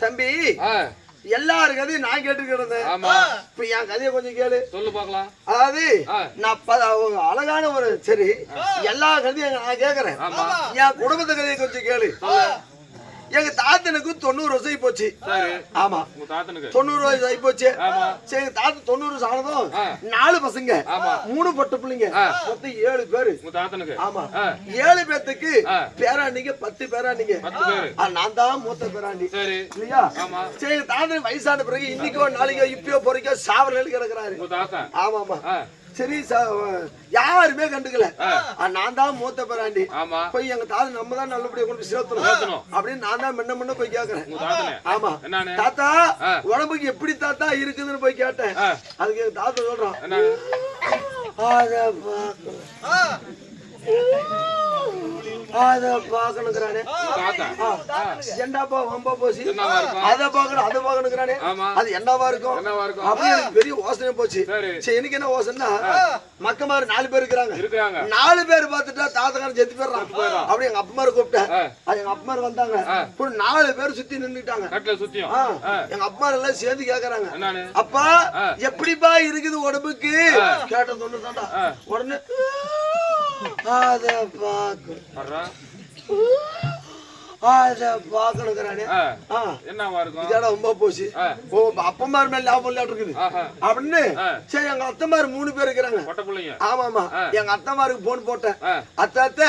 தம்பி எல்லாரு கதையும் நான் கேட்டுக்கிறது ஆமா. இப்ப என் கதையை கொஞ்சம் கேளு. சொல்லு பாக்கலாம் அதாவது. நான் அழகான ஒரு சரி எல்லா கதையும் நான் கேக்குறேன். என் குடும்பத்து கதையை கொஞ்சம் கேளு. எங்க தாத்தனுக்கு தொண்ணூறு வருஷம் ஆகி போச்சு சரி. ஆமா. தொண்ணூறு வயசு ஆகி போச்சு ஆமா. சரி எங்க தாத்தா தொண்ணூறு ஆனதும் ஆ. நாலு பசங்க. மூணு பொட்டு பிள்ளைங்க. மொத்தம் ஏழு பேரு. ஆமா. ஏழு பேத்துக்கு. பேராண்டிங்க பத்து பேராண்டிங்க. நான் தான் மூத்த பேராண்டி. இல்லையா? சரி எங்க தாத்தன் வயசான பிறகு இன்னைக்கோ நாளைக்கோ இப்பயோ பொறைக்கோ சாவரல் கிடக்குறாரு. ஆமா ஆமா சரி யாருமே கண்டுக்கல. நான் தான் மூத்த பேராண்டி. போய் எங்க தாத்தா நம்ம தான் நல்லபடியா கொண்டு போய் சேர்த்தணும். அப்படின்னு நான் தான் முன்ன முன்ன போய் கேக்குறேன். ஆமா. தாத்தா. உடம்புக்கு எப்படி தாத்தா இருக்குதுன்னு போய் கேட்டேன். அதுக்கு எங்க தாத்தா சொல்றான். அத தாத்தா. என்னப்பா வம்பா போச்சு? அத பாக்கணும் அத பாக்கணுங்கிறானே ஆமா. அது என்னவா இருக்கும்? பெரிய யோசனை போச்சு. சரி. எனக்கு என்ன யோசனைனா மக்கமாரு நாலு பேர் இருக்கிறாங்க. நாலு பேர் பார்த்துட்டா தாத்தக்காரன் செத்து போயிடுறான். அப்படி எங்க அப்பமாரு கூப்பிட்டேன். அது எங்க அப்பமாரு வந்தாங்க. ஒரு நாலு பேர் சுத்தி ஆ, எங்க அப்பமாரு எல்லாம் சேர்ந்து கேக்குறாங்க. அப்பா. எப்படிப்பா இருக்குது உடம்புக்கு? கேட்ட தொண்ணு தாண்டா ஆ. உடனே அத அத பாக்கணுங்கிறானே என்னவா இருக்கும்? இதோட ரொம்ப போச்சு. ஓ அப்பமார் மேல லாபம் இல்லாட்டு இருக்குது அப்படின்னு. சரி எங்க அத்தமார் மூணு பேர் இருக்கிறாங்க. ஆமா ஆமா. எங்க அத்தமாருக்கு போன் போட்டேன். அத்த அத்த.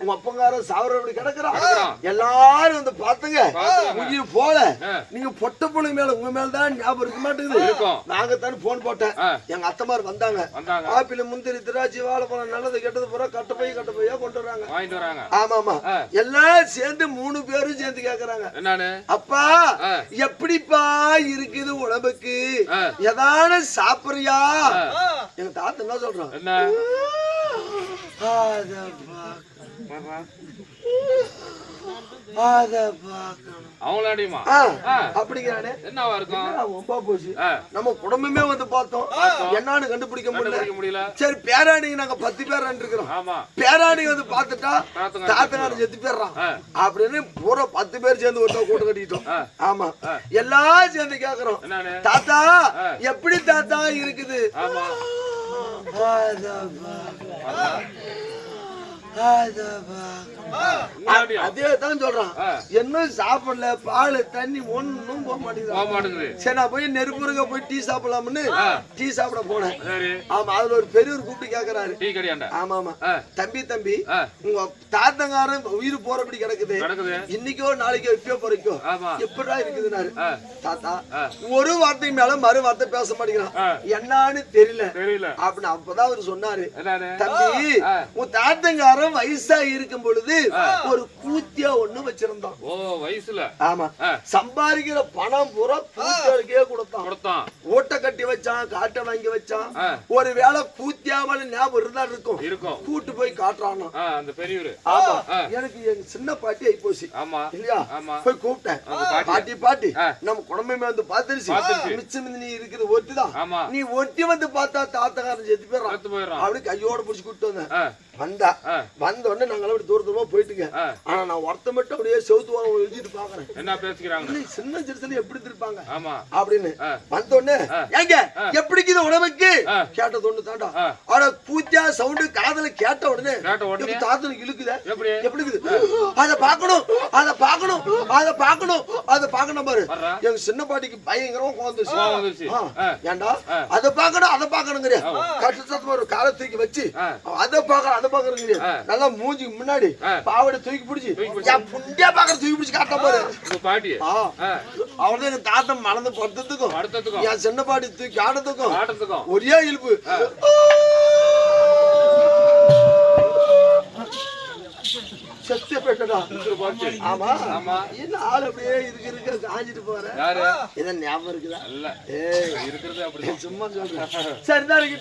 உங்க அப்பங்காரன் சாவர அப்படி கிடக்குறான். எல்லாரும் வந்து பாத்துங்க. உயிர் போல. நீங்க பொட்ட பிள்ளைங்க மேல உங்க மேல தான் ஞாபகம் இருக்க மாட்டேங்குது. நாங்க தான் போன் போட்டேன். எங்க அத்தமார் வந்தாங்க. ஆப்பிள் முந்திரி திராட்சை வாழைப்பழம் நல்லது கெட்டது பூரா கட்ட பையா கொண்டு வராங்க. ஆமா ஆமா. எல்லாம் சேர்ந்து மூணு பேரும் சேர்ந்து கேக்குறாங்க என்னன்னு அப்பா. எப்படிப்பா இருக்குது உடம்புக்கு. எதான சாப்பிடுறியா. எங்க தாத்தா என்ன சொல்றான் என்ன அத பார்க்கணும் அவங்களாடியுமா. அப்படிங்கிறானே. என்னவா இருக்கும்? போச்சு? நம்ம குடும்பமே வந்து பார்த்தோம். என்னன்னு கண்டுபிடிக்க முடியல. சரி பேராணிங்க நாங்க பத்து பேர் இருக்கிறோம். பேராணி வந்து பார்த்துட்டா தாத்தனார் செத்து போயிடுறான். அப்படின்னு பூரா பத்து பேர் சேர்ந்து ஒரு கூட்டம் கட்டிட்டோம். ஆமா. எல்லாம் சேர்ந்து கேக்குறோம். தாத்தா. எப்படி தாத்தா இருக்குது? ஆமா அத பார்க்கணும். அத தான் சொல்றான். இன்னும் சாப்பிடல? பால் தண்ணி ஒண்ணும் போக மாட்டேங்குது. சரி நான் போய் நெருப்புருக போய் டீ சாப்பிடலாம்னு. டீ சாப்பிட போனேன். ஆமா அதுல ஒரு பெரியவர் கூப்பிட்டு கேக்குறாரு. ஆமா தம்பி தம்பி உங்க தாத்தங்காரன் உயிர் போறபடி கிடக்குது. இன்னைக்கோ நாளைக்கோ இப்பயோ போறீக்கோ. எப்படா இருக்குதுனாரு தாத்தா. ஒரு வார்த்தை மேல மறு வார்த்தை பேச மாட்டேங்கிறான். என்னன்னு தெரியல. அப்படின்னு அப்பதான் அவரு சொன்னாரு. தம்பி. உன் தாத்தங்காரன் வயசா இருக்கும் பொழுது ஒரு கூத்தியா ஒண்ணு வச்சிருந்தான். ஓ வயசுல. ஆமா. சம்பாதிக்கிற பணம் பூரா கூத்தியாருக்கே கொடுத்தான். கொடுத்தான். ஓட்டை கட்டி வச்சான் காட்டை வாங்கி வச்சான். ஒரு வேளை கூத்தியாமல் ஞாபகம் இருந்தா இருக்கும். இருக்கும். கூட்டு போய் காட்டுறானா அந்த பெரியவரு. ஆமா. எனக்கு எங்க சின்ன பாட்டி ஆயி போச்சு. ஆமா. இல்லையா? போய் கூப்பிட்டேன். பாட்டி. பாட்டி. நம்ம குடும்பமே வந்து பாத்துருச்சு. மிச்சம் நீ இருக்குது ஒட்டிதான். நீ ஒட்டி வந்து பார்த்தா தாத்தகாரன் செத்து போயிடறான். அப்படி கையோட புடிச்சு கூட்டு வந்தேன். வந்தா. வந்த உடனே நாங்க அப்படி தூர தூரமா போயிட்டுங்க. ஆனா நான் ஒருத்த மட்டும் அப்படியே செவுத்து வாங்க எழுதிட்டு பாக்குறேன். என்ன பேசிக்கிறாங்க? சின்ன சிறுசுல எப்படி இருப்பாங்க ஆமா. அப்படின்னு. வந்த உடனே. ஏங்க எப்படி இருக்குது உடம்புக்கு? ஆ. கேட்ட தொண்ணு தாண்டா. ஆனா பூத்தியா சவுண்டு காதுல கேட்ட உடனே கேட்ட உடனே? தாத்தனுக்கு இழுக்குதே? எப்படி? எப்படி இருக்குது அத பாக்கணும் அத பாக்கணும் அத பாக்கணும் அத பாக்கணும் பாரு. எங்க சின்ன பாட்டிக்கு பயங்கரமா கோந்துச்சு. ஏண்டா. அத பாக்கணும் அத பாக்கணுங்கிறியா கட்டு சத்தமா ஒரு காலை தூக்கி வச்சு. அத பாக்கணும் அத பாக்கணுங்கிறியா. நல்லா மூஞ்சிக்கு முன்னாடி. பாவடை தூக்கி பிடிச்சி. என் புண்டியா பாக்குற தூக்கி பிடிச்சு காட்ட உங்க பாட்டி. அவர்தான் எங்க தாத்தன் மறந்து படுத்ததுக்கும். என் சின்ன பாட்டி தூக்கி ஆட்டத்துக்கும் ஒரே இழுப்பு. செத்து ஆமா. ஆமா. என்ன ஆள் அப்படியே இருக்க இருக்க காஞ்சிட்டு போற? இதான் ஞாபகம் இருக்குதா? ஏய். இருக்கிறது சும்மா சொல்றேன். சரிதான் இருக்கு.